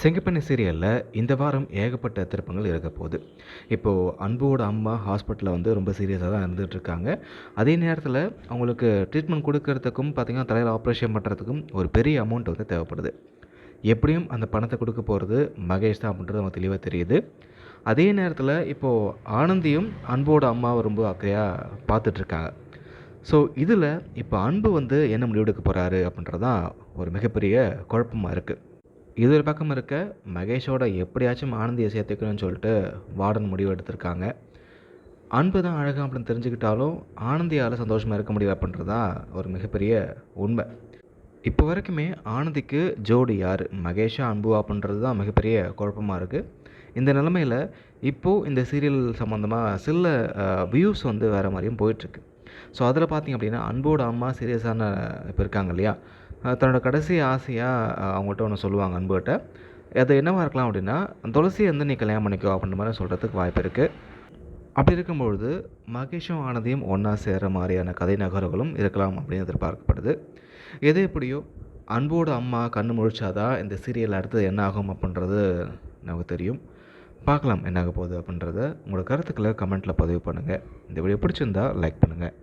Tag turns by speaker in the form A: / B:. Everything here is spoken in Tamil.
A: செங்கப்பண்ணை சீரியலில் இந்த வாரம் ஏகப்பட்ட திருப்பங்கள் இருக்க போகுது. இப்போது அன்போட அம்மா ஹாஸ்பிட்டலில் வந்து ரொம்ப சீரியஸாக தான் இருந்துகிட்ருக்காங்க அதே நேரத்தில் அவங்களுக்கு ட்ரீட்மெண்ட் கொடுக்கறதுக்கும் பார்த்திங்கன்னா தலையில் ஆப்ரேஷன் பண்ணுறதுக்கும் ஒரு பெரிய அமௌண்ட் வந்து தேவைப்படுது. எப்படியும் அந்த பணத்தை கொடுக்க போகிறது மகேஷ் தான் அப்படின்றது நமக்கு தெளிவாக தெரியுது. அதே நேரத்தில் இப்போது ஆனந்தியும் அன்போட அம்மாவை ரொம்ப அக்கறையாக பார்த்துட்ருக்காங்க ஸோ இதில் இப்போ அன்பு வந்து என்ன முடிவெடுக்க போகிறாரு அப்படின்றது தான் ஒரு மிகப்பெரிய குழப்பமாக இருக்குது இது ஒரு பக்கம் இருக்க மகேஷோட எப்படியாச்சும் ஆனந்தியை சேர்த்துக்கணும்னு சொல்லிட்டு வார்டன் முடிவு எடுத்திருக்காங்க. அன்பு தான் அழகு அப்படின்னு தெரிஞ்சுக்கிட்டாலும் ஆனந்தியால் சந்தோஷமாக இருக்க முடியல அப்படின்றது தான் ஒரு மிகப்பெரிய உண்மை. இப்போ வரைக்குமே ஆனந்திக்கு ஜோடி யார்? மகேஷா அன்புவா அப்படின்றது தான் மிகப்பெரிய குழப்பமாக இருக்குது இந்த நிலமையில் இப்போது இந்த சீரியல் சம்மந்தமாக சில வியூஸ் வந்து வேறு மாதிரியும் போயிட்டுருக்கு ஸோ அதில் பார்த்திங்க அப்படின்னா அன்போட அம்மா சீரியஸான இப்போ இருக்காங்க இல்லையா? தன்னோட கடைசி ஆசையாக அவங்ககிட்ட ஒன்று சொல்லுவாங்க அன்புகிட்ட. அது என்னவாக இருக்கலாம் அப்படின்னா துளசியை வந்து நீ கல்யாணம் பண்ணிக்கோ அப்படின்ற மாதிரி சொல்கிறதுக்கு வாய்ப்பு இருக்குது அப்படி இருக்கும்பொழுது மகேஷும் ஆனந்தியும் ஒன்றா சேர்கிற மாதிரியான கதை நகர்களும் இருக்கலாம் அப்படின்னு எதிர்பார்க்கப்படுது. எது எப்படியோ அன்போட அம்மா கண்ணு முழிச்சாதான் இந்த சீரியல் அடுத்தது என்ன ஆகும் அப்படின்றது நமக்கு தெரியும். பார்க்கலாம் என்னாக போகுது அப்படின்றத உங்களோட கருத்துக்களை கமெண்ட்டில் பதிவு பண்ணுங்கள் இந்த வீடியோ பிடிச்சிருந்தா லைக் பண்ணுங்கள்